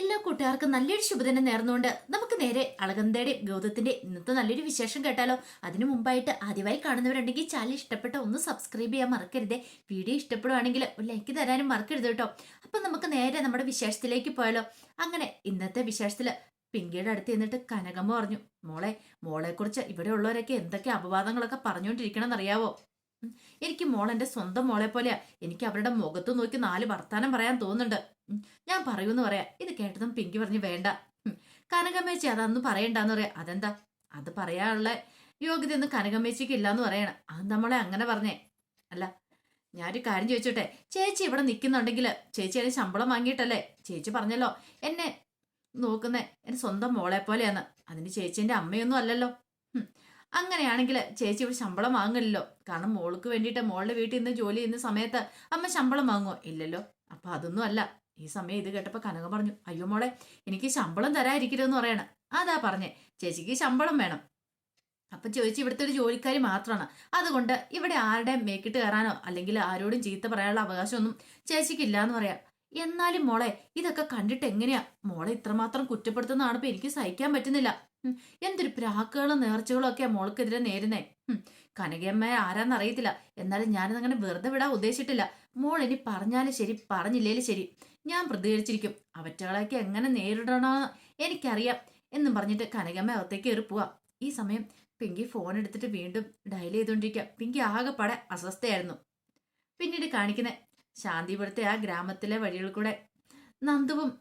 എല്ലാ കൂട്ടുകാർക്കും നല്ലൊരു ശുഭദിനം നേർന്നുകൊണ്ട് നമുക്ക് നേരെ അളകന്തയുടെ ഗൗതത്തിന്റെ ഇന്നത്തെ നല്ലൊരു വിശേഷം കേട്ടാലോ. അതിനു മുമ്പായിട്ട് ആദ്യമായി കാണുന്നവരുണ്ടെങ്കിൽ ചാനൽ ഇഷ്ടപ്പെട്ട ഒന്ന് സബ്സ്ക്രൈബ് ചെയ്യാൻ മറക്കരുത്. വീഡിയോ ഇഷ്ടപ്പെടുവാണെങ്കിൽ ഒരു ലൈക്ക് തരാനും മറക്കരുത് കേട്ടോ. അപ്പൊ നമുക്ക് നേരെ നമ്മുടെ വിശേഷത്തിലേക്ക് പോയാലോ. അങ്ങനെ ഇന്നത്തെ വിശേഷത്തിൽ പിങ്കിയുടെ അടുത്ത് എന്നിട്ട് കനകമ്മ പറഞ്ഞു മോളെ കുറിച്ച് ഇവിടെ ഉള്ളവരൊക്കെ എന്തൊക്കെ അപവാദങ്ങളൊക്കെ പറഞ്ഞുകൊണ്ടിരിക്കണം എന്നറിയാവോ എനിക്ക് മോൾ എന്റെ സ്വന്തം മോളെ പോലെയാ എനിക്ക് അവരുടെ മുഖത്ത് നോക്കി നാല് വർത്താനം പറയാൻ തോന്നുന്നുണ്ട്. ഞാൻ പറയൂന്ന് പറയാ. ഇത് കേട്ടതും പിങ്കി പറഞ്ഞു വേണ്ട. കനകമേച്ചി അതൊന്നും പറയണ്ടെന്ന് പറയാ. അതെന്താ? അത് പറയാനുള്ള യോഗ്യത ഒന്നും കനകമേച്ചിക്ക് ഇല്ലാന്ന് പറയണ. അത് നമ്മളെ അങ്ങനെ പറഞ്ഞേ. അല്ല ഞാനൊരു കാര്യം ചോദിച്ചോട്ടെ. ചേച്ചി ഇവിടെ നിൽക്കുന്നുണ്ടെങ്കിൽ ചേച്ചി അതിന് ശമ്പളം വാങ്ങിയിട്ടല്ലേ? ചേച്ചി പറഞ്ഞല്ലോ എന്നെ നോക്കുന്ന എന്റെ സ്വന്തം മോളെ പോലെയാണ്. അതിന് ചേച്ചിന്റെ അമ്മയൊന്നും അല്ലല്ലോ. അങ്ങനെയാണെങ്കിൽ ചേച്ചി ഇവിടെ ശമ്പളം വാങ്ങില്ലല്ലോ കാരണം മോൾക്ക് വേണ്ടിയിട്ട് മോളുടെ വീട്ടിൽ നിന്ന് ജോലി ചെയ്യുന്ന സമയത്ത് അമ്മ ശമ്പളം വാങ്ങുമോ ഇല്ലല്ലോ. അപ്പൊ അതൊന്നും അല്ല. ഈ സമയം ഇത് കേട്ടപ്പോ കനകം പറഞ്ഞു അയ്യോ മോളെ എനിക്ക് ശമ്പളം തരാതിരിക്കരുതെന്ന് പറയണ. അതാ പറഞ്ഞേ ചേച്ചിക്ക് ശമ്പളം വേണം. അപ്പൊ ചോദിച്ചു ഇവിടുത്തെ ഒരു ജോലിക്കാരി മാത്രമാണ് അതുകൊണ്ട് ഇവിടെ ആരുടെയും മേക്കിട്ട് കയറാനോ അല്ലെങ്കിൽ ആരോടും ചീത്ത പറയാനുള്ള അവകാശമൊന്നും ചേച്ചിക്കില്ല എന്ന് പറയാം. എന്നാലും മോളെ ഇതൊക്കെ കണ്ടിട്ട് എങ്ങനെയാ? മോളെ ഇത്രമാത്രം കുറ്റപ്പെടുത്തുന്നതാണ് ഇപ്പൊ എനിക്ക് സഹിക്കാൻ പറ്റുന്നില്ല. എന്തൊരു പ്രാക്കുകളും നേർച്ചകളും ഒക്കെയാ മോൾക്കെതിരെ നേരുന്നേ. കനകയമ്മ ആരാന്നറിയത്തില്ല. എന്നാലും ഞാനതങ്ങനെ വെറുതെ വിടാൻ ഉദ്ദേശിച്ചിട്ടില്ല. മോൾ ഇനി പറഞ്ഞാലും ശരി പറഞ്ഞില്ലേലും ശരി. ഞാൻ പ്രതികരിച്ചിരിക്കും. അവറ്റകളൊക്കെ എങ്ങനെ നേരിടണമെന്ന് എനിക്കറിയാം എന്നും പറഞ്ഞിട്ട് കനകമ്മ അകത്തേക്ക് കയറി പോവാ. ഈ സമയം പിങ്കി ഫോൺ എടുത്തിട്ട് വീണ്ടും ഡയൽ ചെയ്തുകൊണ്ടിരിക്കുക പിങ്കി ആകെപ്പാടെ അസ്വസ്ഥയായിരുന്നു. പിന്നീട് കാണിക്കുന്ന ശാന്തിപുരത്തെ ആ ഗ്രാമത്തിലെ വഴികളിൽ കൂടെ നന്ദുവും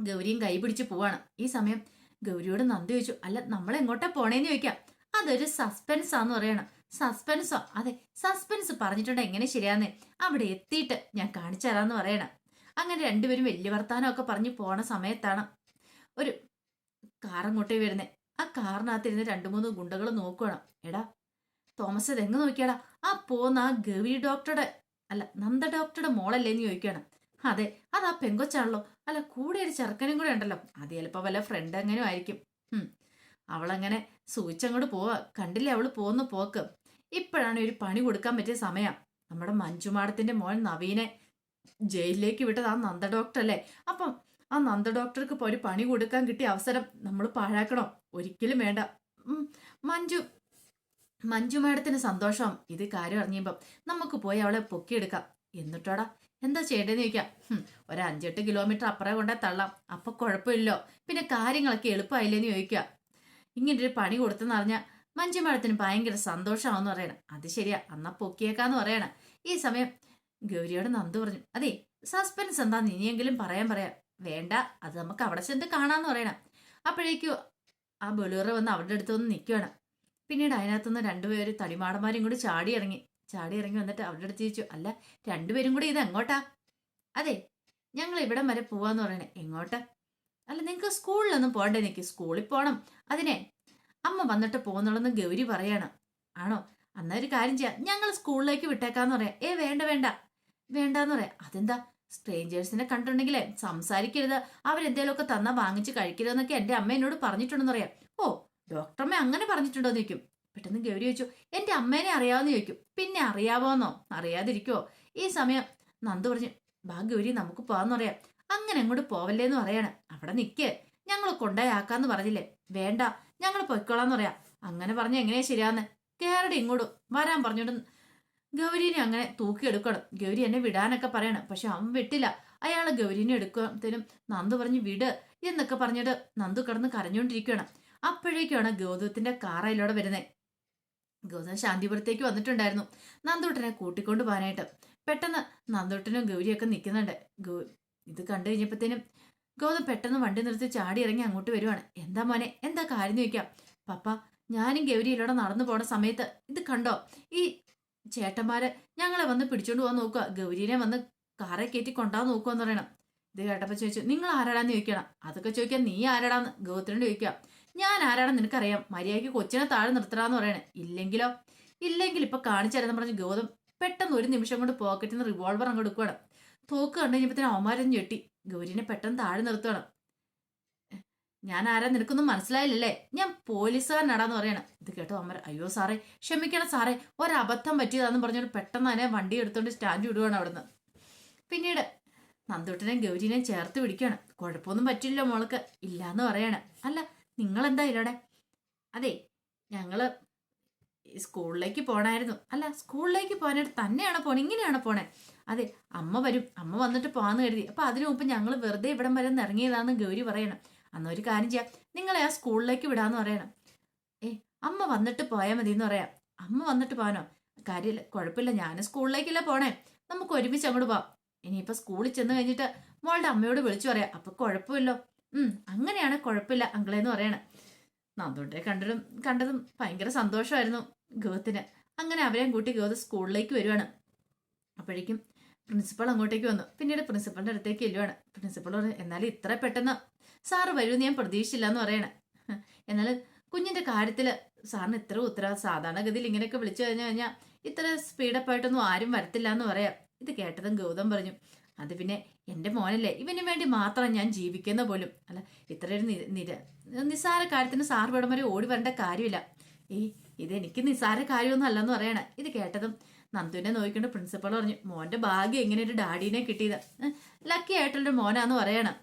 ഗൗരിയും കൈപിടിച്ച് പോവാണ്. ഈ സമയം ഗൗരിയോട് നന്ദി ചോദിച്ചു അല്ല നമ്മൾ എങ്ങോട്ടാ പോണേന്ന് ചോദിക്കാം. അതൊരു സസ്പെൻസ് ആന്ന് പറയണം. സസ്പെൻസോ അതെ സസ്പെൻസ് പറഞ്ഞിട്ടുണ്ട്. എങ്ങനെ ശരിയാന്ന്? അവിടെ എത്തിയിട്ട് ഞാൻ കാണിച്ചു തരാന്ന് പറയണം. അങ്ങനെ രണ്ടുപേരും വലിയ വർത്താനമൊക്കെ പറഞ്ഞ് പോണ സമയത്താണ് ഒരു കാറങ്ങോട്ടേ വരുന്നേ. ആ കാറിനകത്തിരുന്ന് രണ്ടു മൂന്ന് ഗുണ്ടകൾ നോക്കണം എടാ തോമസ് ഇതെങ്ങ് നോക്കിയാടാ? ആ പോന്ന ആ ഗവി ഡോക്ടറുടെ അല്ല നന്ദ ഡോക്ടറുടെ മോളല്ലേ എന്ന് ചോദിക്കുകയാണ് അതെ അത് ആ പെങ്കൊച്ചാണല്ലോ. അല്ല കൂടെ ഒരു ചെറുക്കനും കൂടെ ഉണ്ടല്ലോ. അത് ചിലപ്പോൾ വല്ല ഫ്രണ്ട് അങ്ങനെ ആയിരിക്കും. അവളങ്ങനെ സൂചിച്ചങ്ങോട്ട് പോവാ. കണ്ടില്ലേ അവൾ പോകുന്ന പോക്ക്. ഇപ്പോഴാണ് ഒരു പണി കൊടുക്കാൻ പറ്റിയ സമയം. നമ്മുടെ മഞ്ജുമാടത്തിന്റെ മോൻ നവീനെ ജയിലിലേക്ക് വിട്ടത് ആ നന്ദ ഡോക്ടർ അല്ലേ അപ്പം ആ നന്ദ ഡോക്ടർക്ക് ഒരു പണി കൊടുക്കാൻ കിട്ടിയ അവസരം നമ്മൾ പാഴാക്കണോ? ഒരിക്കലും വേണ്ട. മഞ്ജു മഞ്ജു മാഡത്തിന് സന്തോഷം. ഇത് കാര്യം അറിഞ്ഞപ്പം നമുക്ക് പോയി അവളെ പൊക്കിയെടുക്കാം. എന്നിട്ടോടാ? എന്താ ചെയ്യേണ്ടതെന്ന് ചോദിക്കാം. ഒരു അഞ്ചെട്ട് കിലോമീറ്റർ അപ്പുറം കൊണ്ടേ തള്ളാം. അപ്പൊ കുഴപ്പമില്ലോ. പിന്നെ കാര്യങ്ങളൊക്കെ എളുപ്പമായില്ലെന്ന് ചോദിക്കുക ഇങ്ങനെ ഒരു പണി കൊടുത്തെന്ന് അറിഞ്ഞാൽ മഞ്ജു മാഡത്തിന് ഭയങ്കര സന്തോഷമാവെന്ന് പറയണം. അത് ശരിയാ. അന്നാ പൊക്കിയേക്കാന്ന് പറയണം. ഈ സമയം ഗൗരിയോട് നന്ദു പറഞ്ഞു. അതെ സസ്പെൻസ് എന്താന്ന് ഇനിയെങ്കിലും പറയാൻ പറയാം. വേണ്ട അത് നമുക്ക് അവിടെ ചെന്ന് കാണാന്ന് പറയണം. അപ്പോഴേക്കും ആ ബെളൂറ വന്ന് അവരുടെ അടുത്ത് വന്ന് നിൽക്കുകയാണ് പിന്നീട് അതിനകത്തുനിന്ന് രണ്ടുപേര് തടിമാടന്മാരും കൂടി ചാടി ഇറങ്ങി ചാടി ഇറങ്ങി വന്നിട്ട് അവരുടെ അടുത്ത് ചോദിച്ചു അല്ല രണ്ടുപേരും കൂടി ഇത് എങ്ങോട്ടാ? അതെ ഞങ്ങൾ ഇവിടം വരെ പോവാന്ന് പറയണേ. എങ്ങോട്ടാ? അല്ല നിങ്ങൾക്ക് സ്കൂളിലൊന്നും പോകണ്ടേ? നിൽക്കി സ്കൂളിൽ പോകണം അതിനെ? അമ്മ വന്നിട്ട് പോകുന്നുള്ളെന്ന് ഗൗരി പറയാണ്. ആണോ? അന്നാ ഒരു കാര്യം ചെയ്യാം. ഞങ്ങൾ സ്കൂളിലേക്ക് വിട്ടേക്കാന്ന് പറയാം. ഏ വേണ്ട വേണ്ട. വേണ്ടാന്ന് പറയാം. അതെന്താ? സ്ട്രേഞ്ചേഴ്സിനെ കണ്ടിട്ടുണ്ടെങ്കിലേ സംസാരിക്കരുത്. അവരെന്തേലുമൊക്കെ തന്നാ വാങ്ങിച്ച് കഴിക്കരുതെന്നൊക്കെ എന്റെ അമ്മ എന്നോട് പറഞ്ഞിട്ടുണ്ടെന്ന് പറയാം. ഓ ഡോക്ടറമ്മ അങ്ങനെ പറഞ്ഞിട്ടുണ്ടോ എന്ന് ചോദിക്കും. പെട്ടെന്ന് ഗൗരി ചോദിച്ചു എന്റെ അമ്മേനെ അറിയാവെന്ന് ചോദിക്കും. പിന്നെ അറിയാവോന്നോ? അറിയാതിരിക്കോ ഈ സമയം നന്ദു പറഞ്ഞു ബാ ഗൗരി നമുക്ക് പോവാന്ന് പറയാം. അങ്ങനെ അങ്ങോട്ട് പോവല്ലേന്ന് പറയാണ്. അവിടെ നിൽക്കേ ഞങ്ങൾ കൊണ്ടായാക്കാന്ന് പറഞ്ഞില്ലേ? വേണ്ട ഞങ്ങൾ പൊയ്ക്കോളാന്ന് പറയാം. അങ്ങനെ പറഞ്ഞ എങ്ങനെയാ ശരിയാന്ന് കേരടി ഇങ്ങോട്ട്. വരാൻ പറഞ്ഞോണ്ട് ഗൗരീനെ അങ്ങനെ തൂക്കിയെടുക്കണം ഗൗരി എന്നെ വിടാനൊക്കെ പറയണം. പക്ഷെ അവൻ വിട്ടില്ല. അയാൾ ഗൗരീനെ എടുക്കുമ്പോഴത്തേനും നന്ദു പറഞ്ഞു വിട് എന്നൊക്കെ പറഞ്ഞിട്ട് നന്ദു കിടന്ന് കരഞ്ഞുകൊണ്ടിരിക്കുകയാണ്. അപ്പോഴേക്കാണ് ഗൗതത്തിന്റെ കാറയിലൂടെ വരുന്നത് ഗൗതം ശാന്തിപുരത്തേക്ക് വന്നിട്ടുണ്ടായിരുന്നു. നന്ദൂട്ടനെ കൂട്ടിക്കൊണ്ട് പോകാനായിട്ട്. പെട്ടെന്ന് നന്ദൂട്ടനും ഗൗരിയൊക്കെ നിൽക്കുന്നുണ്ട്. ഗൗ ഇത് കണ്ടു കഴിഞ്ഞപ്പോഴത്തേനും ഗൗതം പെട്ടെന്ന് വണ്ടി നിർത്തി ചാടി ഇറങ്ങി അങ്ങോട്ട് വരുവാണ്. എന്താ മോനെ എന്താ കാര്യം ചോദിക്കാം? പപ്പ ഞാനും ഗൗരിയിലൂടെ നടന്നു പോണ സമയത്ത് ഇത് കണ്ടോ? ഈ ചേട്ടന്മാര് ഞങ്ങളെ വന്ന് പിടിച്ചോണ്ട് പോകാൻ നോക്കുക ഗൗരീനെ വന്ന് കാറെ കയറ്റി കൊണ്ടാന്ന് നോക്കുക എന്ന് പറയണം. ഇത് കേട്ടപ്പോ ചോദിച്ചു നിങ്ങൾ ആരാടാന്ന് ചോദിക്കണം? അതൊക്കെ ചോദിക്കാൻ നീ ആരാടാന്ന്? ഗൗതത്തിനോട് ചോദിക്കാം ഞാൻ ആരാണെന്ന് നിനക്കറിയാം. മര്യാദയ്ക്ക് കൊച്ചിനെ താഴെ നിർത്തണമെന്ന് പറയണേ. ഇല്ലെങ്കിലോ? ഇല്ലെങ്കിൽ ഇപ്പൊ കാണിച്ചു തരാന്ന് പറഞ്ഞ് ഗൗതം പെട്ടെന്ന് ഒരു നിമിഷം കൊണ്ട് പോക്കറ്റിൽ നിന്ന് റിവോൾവർ അങ്ങ് എടുക്കുകയാണ് തോക്ക് കണ്ടു കഴിഞ്ഞപ്പത്തിന് അവന്മാരും ഞെട്ടി. ഗൗരിനെ പെട്ടെന്ന് താഴെ നിർത്തുകയാണ് ഞാൻ ആരാ നിനക്കൊന്നും മനസ്സിലായില്ലല്ലേ? ഞാൻ പോലീസുകാരനാടാന്ന് പറയണം. ഇത് കേട്ടോ അമ്മ അയ്യോ സാറേ ക്ഷമിക്കണം സാറേ. ഒരബദ്ധം പറ്റിയതാന്ന് പറഞ്ഞോണ്ട് പെട്ടെന്ന് തന്നെ വണ്ടി എടുത്തോണ്ട് സ്റ്റാൻഡ് വിടുവാണ് അവിടുന്ന്. പിന്നീട് നന്ദുട്ടനെയും ഗൗരിനെയും ചേർത്ത് പിടിക്കണം. കുഴപ്പമൊന്നും പറ്റില്ല മോൾക്ക്. ഇല്ലാന്ന് പറയണം. അല്ല നിങ്ങളെന്താ ഇല്ലടെ അതെ ഞങ്ങൾ സ്കൂളിലേക്ക് പോണായിരുന്നു. അല്ല സ്കൂളിലേക്ക് പോകാനായിട്ട് തന്നെയാണ് പോണേ? ഇങ്ങനെയാണ് പോണേ? അതെ അമ്മ വരും. അമ്മ വന്നിട്ട് പോകാന്ന് കരുതി. അപ്പൊ അതിനു മുമ്പ് ഞങ്ങൾ വെറുതെ ഇവിടം വരെ ഒന്ന് ഇറങ്ങിയതാന്ന് ഗൗരി പറയണം. അന്ന് ഒരു കാര്യം ചെയ്യാം. നിങ്ങളെ ആ സ്കൂളിലേക്ക് വിടാന്ന് പറയണം. ഏ അമ്മ വന്നിട്ട് പോയാൽ മതി എന്ന് പറയാം. അമ്മ വന്നിട്ട് പോകാനോ? കാര്യമില്ല കുഴപ്പമില്ല. ഞാൻ സ്കൂളിലേക്കല്ല പോണേ. നമുക്ക് ഒരുമിച്ച് അങ്ങോട്ട് പോവാം. ഇനിയിപ്പോൾ സ്കൂളിൽ ചെന്ന് കഴിഞ്ഞിട്ട് മോളുടെ അമ്മയോട് വിളിച്ചു പറയാം. അപ്പൊ കുഴപ്പമില്ലോ. അങ്ങനെയാണ് കുഴപ്പമില്ല അങ്കിളേന്ന് പറയണം. നന്ദുണ്ടെ കണ്ടതും കണ്ടതും ഭയങ്കര സന്തോഷമായിരുന്നു ഗോത്തിന് അങ്ങനെ അവരെയും കൂട്ടി ഗൗത സ്കൂളിലേക്ക് വരുവാണ്. അപ്പോഴേക്കും പ്രിൻസിപ്പൾ അങ്ങോട്ടേക്ക് വന്നു. പിന്നീട് പ്രിൻസിപ്പളിന്റെ അടുത്തേക്ക് ചെല്ലുവാണ്. പ്രിൻസിപ്പൾ പറഞ്ഞു എന്നാലും ഇത്ര പെട്ടെന്ന് സാറ് വരുമെന്ന് ഞാൻ പ്രതീക്ഷിച്ചില്ല എന്ന് പറയണേ. എന്നാൽ കുഞ്ഞിന്റെ കാര്യത്തിൽ സാറിന് ഇത്ര ഉത്തര സാധാരണഗതിയിൽ ഇങ്ങനെയൊക്കെ വിളിച്ചു കഴിഞ്ഞു കഴിഞ്ഞാൽ ഇത്ര സ്പീഡപ്പായിട്ടൊന്നും ആരും വരത്തില്ല എന്ന് പറയാം. ഇത് കേട്ടതും ഗൗതം പറഞ്ഞു അത് പിന്നെ എന്റെ മോനല്ലേ ഇവന് വേണ്ടി മാത്രം ഞാൻ ജീവിക്കുന്ന പോലും. അല്ല ഇത്രയൊരു നിര നിസ്സാര കാര്യത്തിന് സാർ ഇവിടം വരെ ഓടി വരേണ്ട കാര്യമില്ല. ഈ ഇതെനിക്ക് നിസ്സാര കാര്യമൊന്നും അല്ലെന്ന് പറയണേ. ഇത് കേട്ടതും നന്ദുവിനെ നോക്കിക്കൊണ്ട് പ്രിൻസിപ്പൾ പറഞ്ഞു മോന്റെ ഭാഗ്യം ഇങ്ങനെ ഒരു ഡാഡീനെ കിട്ടിയത്. ലക്കി ആയിട്ടുള്ളൊരു മോനാന്ന് പറയണം.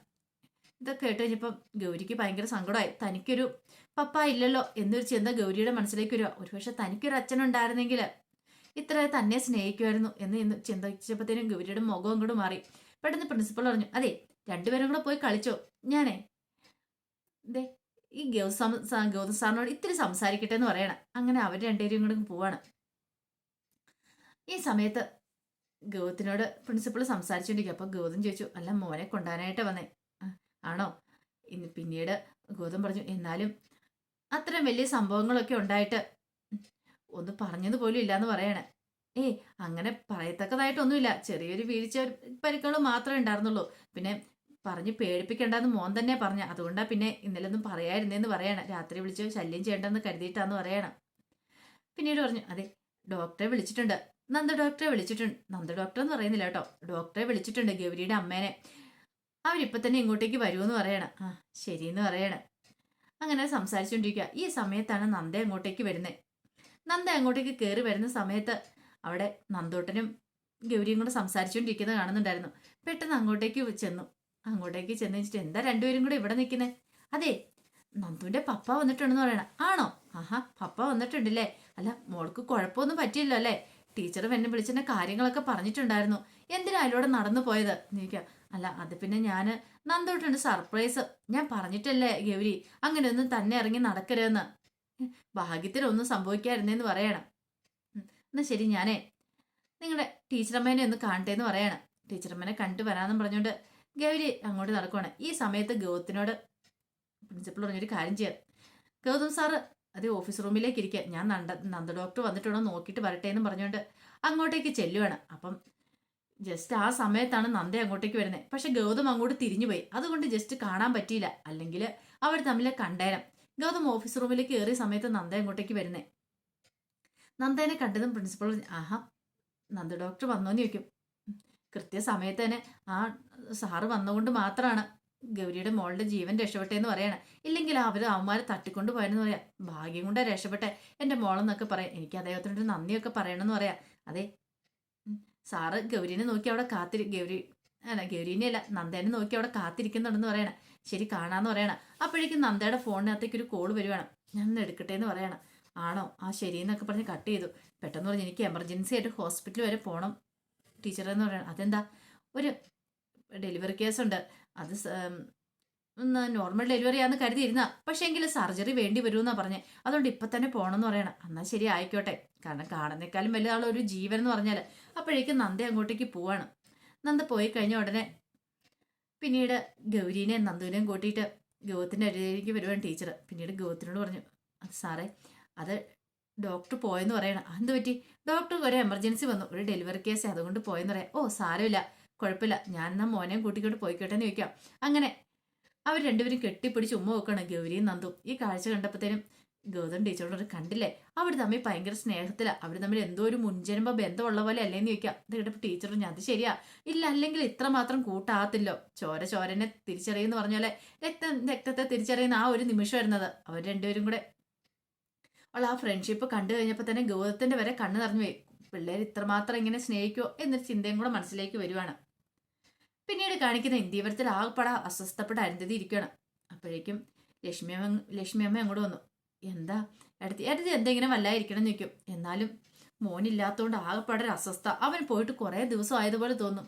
ഇതൊക്കെ കേട്ട് കഴിഞ്ഞപ്പം ഗൗരിക്ക് ഭയങ്കര സങ്കടമായി. തനിക്കൊരു പപ്പ ഇല്ലല്ലോ എന്നൊരു ചിന്ത ഗൗരിയുടെ മനസ്സിലേക്ക് വരിക. ഒരുപക്ഷെ തനിക്കൊരു അച്ഛനുണ്ടായിരുന്നെങ്കിൽ ഇത്ര തന്നെ സ്നേഹിക്കുമായിരുന്നു എന്ന് ചിന്തിച്ചപ്പോഴത്തേനും ഗൗരിയുടെ മുഖം കൂടെ മാറി. പെട്ടെന്ന് പ്രിൻസിപ്പൾ പറഞ്ഞു അതെ രണ്ടുപേരും കൂടെ പോയി കളിച്ചോ ഞാനേ. ദേ ഈ ഗൗതം ഗൗതം സാറിനോട് ഇത്തിരി സംസാരിക്കട്ടെ എന്ന് പറയണം. അങ്ങനെ അവർ രണ്ടുപേരും കൂടെ പോവാണ്. ഈ സമയത്ത് ഗൗതത്തിനോട് പ്രിൻസിപ്പൾ സംസാരിച്ചുകൊണ്ടിരിക്കും അപ്പൊ ഗൗതം ചോദിച്ചു അല്ല മോനെ കൊണ്ടുവരാനായിട്ട് വന്നേ. "ആ, ആണോ? ഇന്ന് പിന്നീട് ഗൗതം പറഞ്ഞു എന്നാലും അത്തരം വലിയ സംഭവങ്ങളൊക്കെ ഉണ്ടായിട്ട് ഒന്ന് പറഞ്ഞത് പോലും ഇല്ലാന്ന് പറയണേ. ഏ അങ്ങനെ പറയത്തക്കതായിട്ടൊന്നുമില്ല. ചെറിയൊരു വീഴ്ച പരിക്കുകൾ മാത്രമേ ഉണ്ടായിരുന്നുള്ളൂ. പിന്നെ പറഞ്ഞ് പേടിപ്പിക്കേണ്ടെന്ന് മോൻ തന്നെ പറഞ്ഞ. അതുകൊണ്ടാ പിന്നെ ഇന്നലെ ഒന്നും പറയായിരുന്നേന്ന് പറയണം. രാത്രി വിളിച്ച് ശല്യം ചെയ്യേണ്ടെന്ന് കരുതിയിട്ടാന്ന് പറയണം. പിന്നീട് പറഞ്ഞു അതെ ഡോക്ടറെ വിളിച്ചിട്ടുണ്ട്. നന്ദ ഡോക്ടറെ വിളിച്ചിട്ടുണ്ട്. നന്ദ ഡോക്ടർ എന്ന് പറയുന്നില്ല കേട്ടോ. ഡോക്ടറെ വിളിച്ചിട്ടുണ്ട് ഗൗരിയുടെ അമ്മേനെ. അവരിപ്പൊ തന്നെ ഇങ്ങോട്ടേക്ക് വരുമെന്ന് പറയണം. ആ ശരിയെന്ന് പറയണം. അങ്ങനെ സംസാരിച്ചുകൊണ്ടിരിക്കുക ഈ സമയത്താണ് നന്ദ അങ്ങോട്ടേക്ക് വരുന്നത് നന്ദ അങ്ങോട്ടേക്ക് കയറി വരുന്ന സമയത്ത് അവിടെ നന്ദോട്ടനും ഗൗരിയും കൂടെ സംസാരിച്ചുകൊണ്ടിരിക്കുന്നത് കാണുന്നുണ്ടായിരുന്നു. പെട്ടെന്ന് അങ്ങോട്ടേക്ക് ചെന്നു. അങ്ങോട്ടേക്ക് ചെന്ന് വെച്ചിട്ട് എന്താ രണ്ടുപേരും കൂടെ ഇവിടെ നിൽക്കുന്നത് അതെ നന്ദുവിന്റെ പപ്പ വന്നിട്ടുണ്ടെന്ന് പറയണം. ആണോ? ആഹാ പപ്പ വന്നിട്ടുണ്ടല്ലേ? അല്ല മോൾക്ക് കുഴപ്പമൊന്നും പറ്റിയില്ലോ അല്ലേ? ടീച്ചർ എന്നെ വിളിച്ചെന്നെ കാര്യങ്ങളൊക്കെ പറഞ്ഞിട്ടുണ്ടായിരുന്നു. എന്തിനാ അതിലൂടെ നടന്നു പോയത്? നീക്ക അല്ല അത് പിന്നെ ഞാൻ നന്ദോട്ടുണ്ട് സർപ്രൈസ് ഞാൻ പറഞ്ഞിട്ടല്ലേ ഗൗരി? അങ്ങനെയൊന്നും തന്നെ ഇറങ്ങി നടക്കരുതെന്ന്. ഭാഗ്യത്തിനൊന്നും സംഭവിക്കാതിരുന്നേന്ന് പറയണം. എന്നാ ശരി ഞാനേ. നിങ്ങളുടെ ടീച്ചറമ്മേനെ ഒന്ന് കാണട്ടെ എന്ന് പറയണം. ടീച്ചറമ്മേനെ കണ്ടു വരാമെന്നും പറഞ്ഞുകൊണ്ട് ഗൗരി അങ്ങോട്ട് നടക്കുവാണ്. ഈ സമയത്ത് ഗൗതത്തിനോട് പ്രിൻസിപ്പൾ പറഞ്ഞൊരു കാര്യം ചെയ്യാം. ഗൗതം സാറ് അതേ ഓഫീസ് റൂമിലേക്ക് ഇരിക്കുക ഞാൻ നന്ദ നന്ദ ഡോക്ടർ വന്നിട്ടുണ്ടോ നോക്കിയിട്ട് വരട്ടെ എന്ന് പറഞ്ഞുകൊണ്ട് അങ്ങോട്ടേക്ക് ചെല്ലുവാണ്. അപ്പം ജസ്റ്റ് ആ സമയത്താണ് നന്ദ അങ്ങോട്ടേക്ക് വരുന്നത് പക്ഷെ ഗൗതം അങ്ങോട്ട് തിരിഞ്ഞുപോയി. അതുകൊണ്ട് ജസ്റ്റ് കാണാൻ പറ്റിയില്ല. അല്ലെങ്കിൽ അവർ തമ്മിൽ കണ്ടേരം. ഗൗതം ഓഫീസ് റൂമിലേക്ക് കയറിയ സമയത്ത് നന്ദ അങ്ങോട്ടേക്ക് വരുന്നേ. നന്ദേനെ കണ്ടതും പ്രിൻസിപ്പൾ ആഹാ നന്ദ ഡോക്ടർ വന്നോന്ന് ചോദിക്കും. കൃത്യസമയത്ത് തന്നെ ആ സാറ് വന്നുകൊണ്ട് മാത്രമാണ് ഗൗരിയുടെ മോളുടെ ജീവൻ രക്ഷപ്പെട്ടെന്ന് പറയണം. ഇല്ലെങ്കിൽ അവർ അവന്മാരെ തട്ടിക്കൊണ്ട് പോയെന്ന് പറയാം. ഭാഗ്യം കൊണ്ടേ രക്ഷപ്പെട്ടെ. എന്റെ മോളെന്നൊക്കെ പറയാം. എനിക്ക് അദ്ദേഹത്തിനൊരു നന്ദിയൊക്കെ പറയണമെന്ന് പറയാം. അതെ സാറ് ഗൗരീനെ നോക്കി അവിടെ കാത്തിരി ഗൗരി അല്ല ഗൗരീനെ അല്ല നന്ദേനെ നോക്കി അവിടെ കാത്തിരിക്കുന്നുണ്ടെന്ന് പറയണം. ശരി കാണാന്ന് പറയണം. അപ്പോഴേക്കും നന്ദയുടെ ഫോണിനകത്തേക്ക് ഒരു കോൾ വരുവാണ്. ഞാൻ എടുക്കട്ടെ എന്ന് പറയണം. ആണോ? ആ ശരി എന്നൊക്കെ പറഞ്ഞ് കട്ട് ചെയ്തു. പെട്ടെന്ന് പറഞ്ഞ് എനിക്ക് എമർജൻസി ആയിട്ട് ഹോസ്പിറ്റൽ വരെ പോകണം ടീച്ചർ എന്ന് പറയണം അതെന്താ? ഒരു ഡെലിവറി കേസ് ഉണ്ട് അത് ഒന്ന് നോർമൽ ഡെലിവറി ആണെന്ന് കരുതിയിരുന്ന. പക്ഷേ എങ്കിൽ സർജറി വേണ്ടി വരുമെന്നാണ് പറഞ്ഞേ. അതുകൊണ്ട് ഇപ്പം തന്നെ പോകണമെന്ന് പറയണം. എന്നാൽ ശരി ആയിക്കോട്ടെ. കാരണം കാണുന്നേക്കാളും വലിയ ഒരു ജീവൻ എന്ന് പറഞ്ഞാൽ അപ്പോഴേക്കും നന്ദ അങ്ങോട്ടേക്ക് പോവാണ്. നന്ദ പോയി കഴിഞ്ഞ ഉടനെ പിന്നീട് ഗൗരീനെയും നന്ദുവിനെയും കൂട്ടിയിട്ട് ഗൗത്തിന്റെ അരികിലേക്ക് വരുവാണ് ടീച്ചർ പിന്നീട് ഗൗത്തിനോട് പറഞ്ഞു സാറേ അത് ഡോക്ടർ പോയെന്ന് പറയണം എന്ത് പറ്റി? ഡോക്ടർ ഒരു എമർജൻസി വന്നു ഒരു ഡെലിവറി കേസ് അതുകൊണ്ട് പോയെന്ന് പറയാം. ഓ സാരമില്ല കുഴപ്പമില്ല ഞാൻ എന്നാ മോനെയും കൂട്ടിക്കോട്ട് പോയിക്കോട്ടെ എന്ന് ചോദിക്കാം. അങ്ങനെ അവർ രണ്ടുപേരും കെട്ടിപ്പിടിച്ച് ഉമ്മ വെക്കണം ഗൗരിയും നന്ദു. ഈ കാഴ്ച കണ്ടപ്പോഴത്തേനും ഗൗതം ടീച്ചറോട് കണ്ടില്ലേ അവർ തമ്മിൽ ഭയങ്കര സ്നേഹത്തിലാണ് അവർ തമ്മിൽ എന്തോ ഒരു മുൻജന്മ ബന്ധമുള്ള പോലെ അല്ലേന്ന് ചോദിക്കാം. ഇത് കേട്ടപ്പോൾ ടീച്ചർ ഞാൻ അത് ശരിയാ ഇല്ല അല്ലെങ്കിൽ ഇത്ര മാത്രം കൂട്ടാകത്തില്ലോ ചോര ചോരനെ തിരിച്ചറിയുന്ന പറഞ്ഞ പോലെ രക്തം രക്തത്തെ തിരിച്ചറിയുന്ന ആ ഒരു നിമിഷം വരുന്നത് അവർ രണ്ടുപേരും കൂടെ ഉള്ള ആ ഫ്രണ്ട്ഷിപ്പ് കണ്ടു കഴിഞ്ഞപ്പോൾ തന്നെ ഗൗതത്തിന്റെ വരെ കണ്ണു നിറഞ്ഞു പോയി. പിള്ളേർ ഇത്രമാത്രം ഇങ്ങനെ സ്നേഹിക്കുമോ എന്നൊരു ചിന്തയും കൂടെ മനസ്സിലേക്ക് വരുവാണ്. പിന്നീട് കാണിക്കുന്ന ഇന്ത്യപുരത്തിൽ ആകെപ്പാട അസ്വസ്ഥപ്പെട്ട അരുന്ധതി ഇരിക്കുകയാണ് അപ്പോഴേക്കും ലക്ഷ്മി അമ്മ ലക്ഷ്മി അമ്മ അങ്ങോട്ട് വന്നു. എന്താ? എടുത്തി എടുത്തി എന്തെങ്കിലും വല്ലായിരിക്കണം എന്ന് ചോദിക്കും. എന്നാലും മോനില്ലാത്തതുകൊണ്ട് ആകെപ്പാടെ അസ്വസ്ഥ. അവൻ പോയിട്ട് കുറേ ദിവസം ആയതുപോലെ തോന്നും.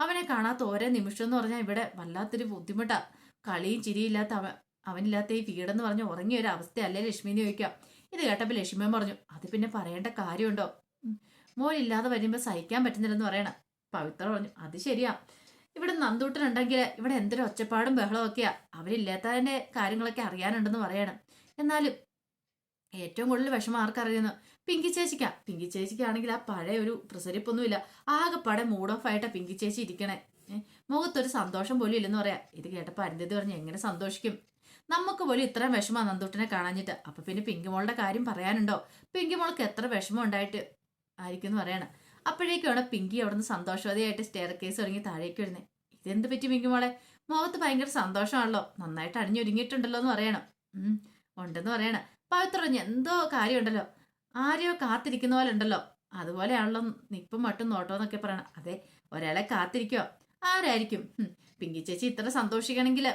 അവനെ കാണാത്ത ഓരോ നിമിഷം എന്ന് പറഞ്ഞാൽ ഇവിടെ വല്ലാത്തൊരു ബുദ്ധിമുട്ടാണ് കളിയും ചിരിയില്ലാത്ത അവൻ അവനില്ലാത്ത ഈ വീടെന്ന് പറഞ്ഞ് ഉറങ്ങിയ ഒരു അവസ്ഥയല്ലേ എന്ന് ചോദിക്കാം. ഇത് കേട്ടപ്പോൾ ലക്ഷ്മിയൻ പറഞ്ഞു അത് പിന്നെ പറയേണ്ട കാര്യമുണ്ടോ. മോനില്ലാതെ വരുമ്പോൾ സഹിക്കാൻ പറ്റുന്നില്ലെന്ന് പറയണം. പവിത്ര പറഞ്ഞു അത് ശരിയാ. ഇവിടെ നന്ദൂട്ടനുണ്ടെങ്കിൽ ഇവിടെ എന്തൊരു ഒച്ചപ്പാടും ബഹളവും ഒക്കെയാ. അവരില്ലാത്തതിന്റെ കാര്യങ്ങളൊക്കെ അറിയാനുണ്ടെന്ന് പറയണം. എന്നാലും ഏറ്റവും കൂടുതൽ വിഷമം ആർക്കറിയുന്നു? പിങ്കി ചേച്ചിക്കാ. പിങ്കി ചേച്ചിക്കാണെങ്കിൽ ആ പഴയ ഒരു പ്രസരിപ്പൊന്നുമില്ല. ആകെപ്പാടെ മൂഡ് ഓഫ് ആയിട്ടാ പിങ്കി ചേച്ചി ഇരിക്കണേ. മുഖത്തൊരു സന്തോഷം പോലും ഇല്ലെന്ന് പറയാം. ഇത് കേട്ടപ്പോൾ അരുന്ധതി പറഞ്ഞു എങ്ങനെ സന്തോഷിക്കും? നമുക്ക് പോലും ഇത്രയും വിഷമം നന്ദൂട്ടനെ കാണാഞ്ഞിട്ട്. അപ്പൊ പിന്നെ പിങ്കി മോളുടെ കാര്യം പറയാനുണ്ടോ? പിങ്കി മോൾക്ക് എത്ര വിഷമം ഉണ്ടായിട്ട് ആയിരിക്കും എന്ന് പറയണം. അപ്പോഴേക്കാണ് പിങ്കി അവിടുന്ന് സന്തോഷവതിയായിട്ട് സ്റ്റെയർ കേസ് തുടങ്ങി താഴേക്ക് വരുന്നത് ഇതെന്ത് പറ്റി പിങ്കി മോളെ? മുഖത്ത് ഭയങ്കര സന്തോഷമാണല്ലോ. നന്നായിട്ട് അണിഞ്ഞൊരുങ്ങിയിട്ടുണ്ടല്ലോ എന്ന് പറയണം. ഉണ്ടെന്ന് പറയണം. പവിത്ര പറഞ്ഞു എന്തോ കാര്യമുണ്ടല്ലോ. ആരെയോ കാത്തിരിക്കുന്ന പോലെ ഉണ്ടല്ലോ. അതുപോലെയാണല്ലോ നിപ്പം മട്ടും നോട്ടോ എന്നൊക്കെ പറയണം. അതെ ഒരാളെ കാത്തിരിക്കോ ആരായിരിക്കും? പിങ്കി ചേച്ചി ഇത്ര സന്തോഷിക്കണമെങ്കിൽ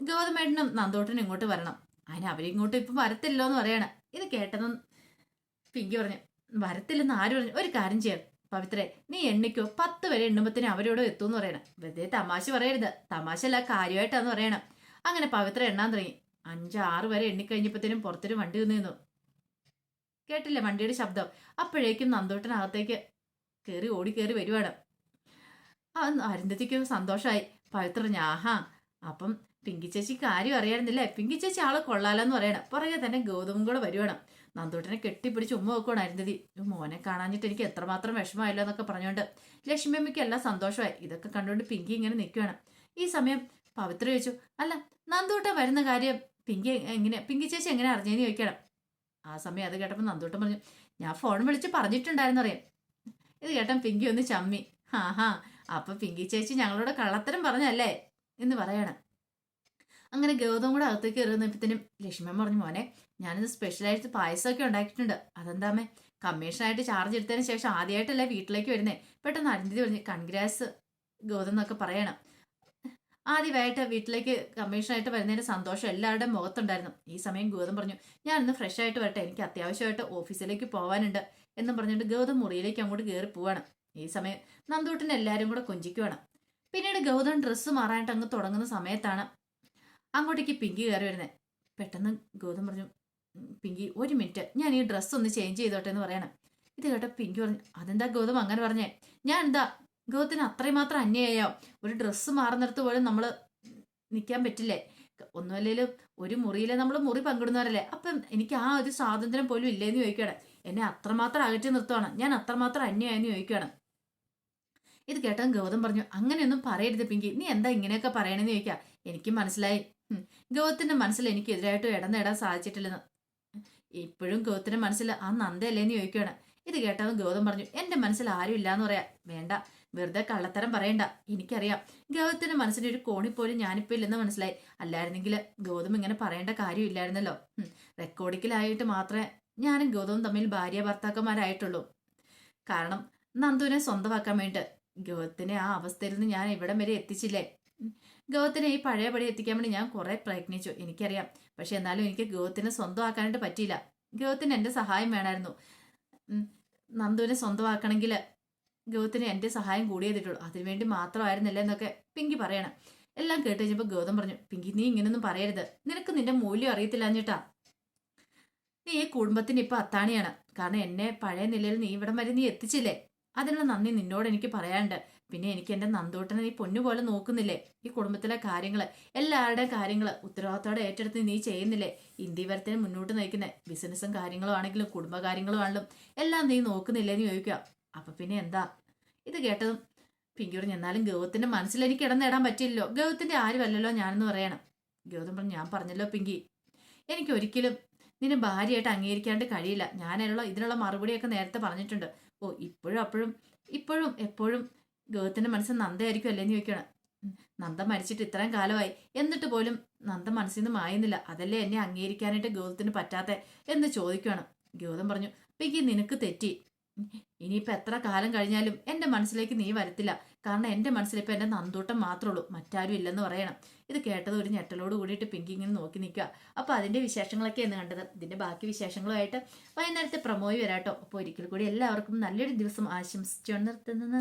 ഗൗതമേട്ടനും നന്ദോട്ടനും ഇങ്ങോട്ട് വരണം. അതിന് അവരിങ്ങോട്ട് ഇപ്പം വരത്തില്ലോ എന്ന് പറയണം. ഇത് കേട്ടതും പിങ്കി പറഞ്ഞു വരത്തില്ലെന്ന് ആര് പറഞ്ഞു? ഒരു കാര്യം ചെയ്യാം പവിത്രേ നീ എണ്ണിക്കോ. പത്ത് വരെ എണ്ണുമ്പത്തിന് അവരോട് എത്തുമെന്ന് പറയണം. വെറുതെ തമാശ പറയരുത്. തമാശ അല്ല കാര്യമായിട്ടാന്ന് പറയണം. അങ്ങനെ പവിത്ര എണ്ണാൻ തുടങ്ങി. അഞ്ച് ആറ് വരെ എണ്ണിക്കഴിഞ്ഞപ്പോഴത്തേനും പുറത്തൊരു വണ്ടി വന്നു നിന്നു. കേട്ടില്ലേ വണ്ടിയുടെ ശബ്ദം? അപ്പോഴേക്കും നന്ദോട്ടനകത്തേക്ക് കയറി ഓടി കയറി വരുവാണ്. ആ സന്തോഷമായി പവിത്ര ആഹാ അപ്പം പിങ്കി ചേച്ചി കാര്യം അറിയായിരുന്നില്ലേ? പിങ്കി ചേച്ചി ആളെ കൊള്ളാലെന്ന് പറയണം. പുറകെ തന്നെ ഗൗതമും കൂടെ വരുവണം. നന്ദോട്ടനെ കെട്ടിപ്പിടിച്ച് ഉമ്മ വെക്കണം അരുന്നതി "ഇത് മോനെ കാണാഞ്ഞിട്ട് എനിക്ക് എത്രമാത്രം വിഷമമായല്ലോ എന്നൊക്കെ പറഞ്ഞുകൊണ്ട് ലക്ഷ്മി അമ്മയ്ക്ക് എല്ലാം സന്തോഷമായി. ഇതൊക്കെ കണ്ടുകൊണ്ട് പിങ്കി ഇങ്ങനെ നിൽക്കുകയാണ് ഈ സമയം പവിത്ര ചോദിച്ചു അല്ല നന്ദൂട്ടൻ വരുന്ന കാര്യം പിങ്കി എങ്ങനെ പിങ്കി ചേച്ചി എങ്ങനെ അറിഞ്ഞേന്ന് ചോദിക്കണം. ആ സമയം അത് കേട്ടപ്പോൾ നന്ദൂട്ടൻ പറഞ്ഞു ഞാൻ ഫോൺ വിളിച്ച് പറഞ്ഞിട്ടുണ്ടായിരുന്നു അറിയാം. ഇത് കേട്ടൻ പിങ്കി ഒന്ന് ചമ്മി ഹാ ഹാ അപ്പൊ പിങ്കി ചേച്ചി ഞങ്ങളോട് കള്ളത്തരം പറഞ്ഞല്ലേ എന്ന് പറയാണ്. അങ്ങനെ ഗൗതം കൂടെ അകത്തേക്ക് കയറുന്നപ്പോഴത്തേനും ലക്ഷ്മൻ പറഞ്ഞു മോനെ ഞാനിത് സ്പെഷ്യലായിട്ട് പായസമൊക്കെ ഉണ്ടാക്കിയിട്ടുണ്ട്. അതെന്താമേ കമ്മീഷനായിട്ട് ചാർജ് എടുത്തതിന് ശേഷം ആദ്യമായിട്ടല്ലേ വീട്ടിലേക്ക് വരുന്നേ? പെട്ടെന്ന് അരുന്ധതി പറഞ്ഞു കൺഗ്രാസ് ഗൗതം എന്നൊക്കെ പറയണം. ആദ്യമായിട്ട് വീട്ടിലേക്ക് കമ്മീഷനായിട്ട് വരുന്നതിന്റെ സന്തോഷം എല്ലാവരുടെയും മുഖത്തുണ്ടായിരുന്നു. ഈ സമയം ഗൗതം പറഞ്ഞു ഞാൻ ഇന്ന് ഫ്രഷ് ആയിട്ട് വരട്ടെ. എനിക്ക് അത്യാവശ്യമായിട്ട് ഓഫീസിലേക്ക് പോകാനുണ്ട് എന്നും പറഞ്ഞിട്ട് ഗൗതം മുറിയിലേക്ക് അങ്ങോട്ട് കയറി പോവാണ്. ഈ സമയം നന്ദൂട്ടിനെ എല്ലാവരും കൂടെ കൊഞ്ചിക്കുവാണ്. പിന്നീട് ഗൗതം ഡ്രസ്സ് മാറാനായിട്ട് അങ്ങ് തുടങ്ങുന്ന സമയത്താണ് അങ്ങോട്ടേക്ക് പിങ്കി കയറി വരുന്നത് പെട്ടെന്ന് ഗൗതം പറഞ്ഞു പിങ്കി ഒരു മിനിറ്റ്. ഞാൻ ഈ ഡ്രസ്സ് ഒന്ന് ചേഞ്ച് ചെയ്തോട്ടെ എന്ന് പറയണം. ഇത് കേട്ടോ പിങ്കി പറഞ്ഞു അതെന്താ ഗൗതം അങ്ങനെ പറഞ്ഞേ? ഞാൻ എന്താ ഗൗതത്തിന് അത്രയും മാത്രം അന്യായോ ഒരു ഡ്രസ്സ് മാറുന്നിടത്ത് പോലും നമ്മൾ നിൽക്കാൻ പറ്റില്ലേ? ഒന്നുമല്ലേലും ഒരു മുറിയിലെ നമ്മൾ മുറി പങ്കിടുന്നവരല്ലേ? അപ്പം എനിക്ക് ആ ഒരു സ്വാതന്ത്ര്യം പോലും ഇല്ലേന്ന് ചോദിക്കുകയാണ്. എന്നെ അത്രമാത്രം അകറ്റി നിർത്തുവാണ്. ഞാൻ അത്രമാത്രം അന്യായെന്ന് ചോദിക്കുകയാണ്. ഇത് കേട്ടാൻ ഗൗതം പറഞ്ഞു അങ്ങനെയൊന്നും പറയരുത് പിങ്കി. നീ എന്താ ഇങ്ങനെയൊക്കെ പറയണെന്ന് ചോദിക്കാം. എനിക്ക് മനസ്സിലായി. ഗൗതത്തിന്റെ മനസ്സിൽ എനിക്ക് എതിരായിട്ട് ഇടം നേടാൻ സാധിച്ചിട്ടില്ലെന്ന്. ഇപ്പോഴും ഗൗതത്തിന്റെ മനസ്സിൽ ആ നന്ദയല്ലേന്ന് ചോദിക്കുകയാണ്. ഇത് കേട്ടവൻ ഗൗതം പറഞ്ഞു എന്റെ മനസ്സിൽ ആരും ഇല്ലാന്ന് പറയാ. വേണ്ട. വെറുതെ കള്ളത്തരം പറയണ്ട. എനിക്കറിയാം. ഗൗതത്തിന്റെ മനസ്സിന് ഒരു കോണി പോലും ഞാനിപ്പോ ഇല്ലെന്ന് മനസ്സിലായി. അല്ലായിരുന്നെങ്കിൽ ഗൗതം ഇങ്ങനെ പറയേണ്ട കാര്യമില്ലായിരുന്നല്ലോ റെക്കോർഡിക്കലായിട്ട് മാത്രമേ ഞാനും ഗൗതവും തമ്മിൽ ഭാര്യ ഭർത്താക്കന്മാരായിട്ടുള്ളൂ. കാരണം നന്ദുവിനെ സ്വന്തമാക്കാൻ വേണ്ടി ഗൗതത്തിനെ ആ അവസ്ഥയിൽ നിന്ന് ഞാൻ ഇവിടം വരെ എത്തിച്ചില്ലേ. ഗൗതത്തിനെ ഈ പഴയ പടി എത്തിക്കാൻ വേണ്ടി ഞാൻ കുറെ പ്രയത്നിച്ചു എനിക്കറിയാം. പക്ഷെ എന്നാലും എനിക്ക് ഗൗതത്തിനെ സ്വന്തമാക്കാനായിട്ട് പറ്റിയില്ല. ഗൗതത്തിന് എന്റെ സഹായം വേണമായിരുന്നു. നന്ദുവിനെ സ്വന്തമാക്കണമെങ്കിൽ ഗൗതത്തിന് എന്റെ സഹായം കൂടിയേ തരുള്ളൂ അതിനുവേണ്ടി മാത്രമായിരുന്നില്ല എന്നൊക്കെ പിങ്കി പറയണം. എല്ലാം കേട്ട് കഴിഞ്ഞപ്പോൾ ഗൗതം പറഞ്ഞു പിങ്കി നീ ഇങ്ങനൊന്നും പറയരുത്. നിനക്ക് നിന്റെ മൂല്യം അറിയത്തില്ല എന്നിട്ടാ നീ ഈ കുടുംബത്തിന് ഇപ്പൊ അത്താണിയാണ്. കാരണം എന്നെ പഴയ നിലയിൽ നീ ഇവിടം വരെ നീ എത്തിച്ചില്ലേ? അതിനുള്ള നന്ദി നിന്നോട് എനിക്ക് പറയാനുണ്ട്. പിന്നെ എനിക്ക് എന്റെ നന്ദൂട്ടനെ നീ പൊന്നു പോലെ നോക്കുന്നില്ലേ? ഈ കുടുംബത്തിലെ കാര്യങ്ങൾ എല്ലാവരുടെയും കാര്യങ്ങൾ ഉത്തരവാദിത്തോടെ ഏറ്റെടുത്ത് നീ ചെയ്യുന്നില്ലേ? ഇന്ത്യവരത്തിന് മുന്നോട്ട് നയിക്കുന്ന ബിസിനസ്സും കാര്യങ്ങളും ആണെങ്കിലും കുടുംബകാര്യങ്ങളും ആണെങ്കിലും എല്ലാം നീ നോക്കുന്നില്ലേ എന്ന് ചോദിക്കുക. അപ്പൊ പിന്നെ എന്താ? ഇത് കേട്ടതും പിങ്കി പറഞ്ഞു എന്നാലും ഗൗതത്തിന്റെ മനസ്സിൽ എനിക്ക് നേടാൻ പറ്റില്ലല്ലോ. ഗൗതത്തിന്റെ ആരുമല്ലല്ലോ ഞാനെന്ന് പറയണം. ഗൗതം പറഞ്ഞു ഞാൻ പറഞ്ഞല്ലോ പിങ്കി. എനിക്ക് ഒരിക്കലും നിന്നെ ഭാര്യയായിട്ട് അംഗീകരിക്കാണ്ട് കഴിയില്ല. ഞാനുള്ള ഇതിനുള്ള മറുപടിയൊക്കെ നേരത്തെ പറഞ്ഞിട്ടുണ്ട്. ഓ ഇപ്പോഴും അപ്പോഴും ഇപ്പോഴും എപ്പോഴും ഗൗതത്തിന്റെ മനസ്സിൽ നന്ദയായിരിക്കും അല്ലേന്ന് ചോദിക്കണം നന്ദ മരിച്ചിട്ട് ഇത്രയും കാലമായി. എന്നിട്ട് പോലും നന്ദ മനസ്സിൽ നിന്ന് മായുന്നില്ല. അതല്ലേ എന്നെ അംഗീകരിക്കാനായിട്ട് ഗൗതത്തിന് പറ്റാത്ത എന്ന് ചോദിക്കുകയാണ്. ഗൗതം പറഞ്ഞു പിങ്കി നിനക്ക് തെറ്റി. ഇനിയിപ്പോൾ എത്ര കാലം കഴിഞ്ഞാലും എന്റെ മനസ്സിലേക്ക് നീ വരത്തില്ല. കാരണം എന്റെ മനസ്സിലിപ്പോൾ എന്റെ നന്തൂട്ടം മാത്രമേ ഉള്ളൂ. മറ്റാരും ഇല്ലെന്ന് പറയണം. ഇത് കേട്ടത് ഒരു ഞെട്ടലോട് കൂടിയിട്ട് പിങ്കി ഇങ്ങനെ നോക്കി നിൽക്കുക. അപ്പോൾ അതിന്റെ എന്ന് കണ്ടത്. ഇതിന്റെ ബാക്കി വിശേഷങ്ങളുമായിട്ട് വൈകുന്നേരത്തെ പ്രമോയി വരാട്ടോ. അപ്പോൾ ഒരിക്കൽ കൂടി എല്ലാവർക്കും നല്ലൊരു ദിവസം ആശംസിച്ചുകൊണ്ട് നിർത്തുന്നത്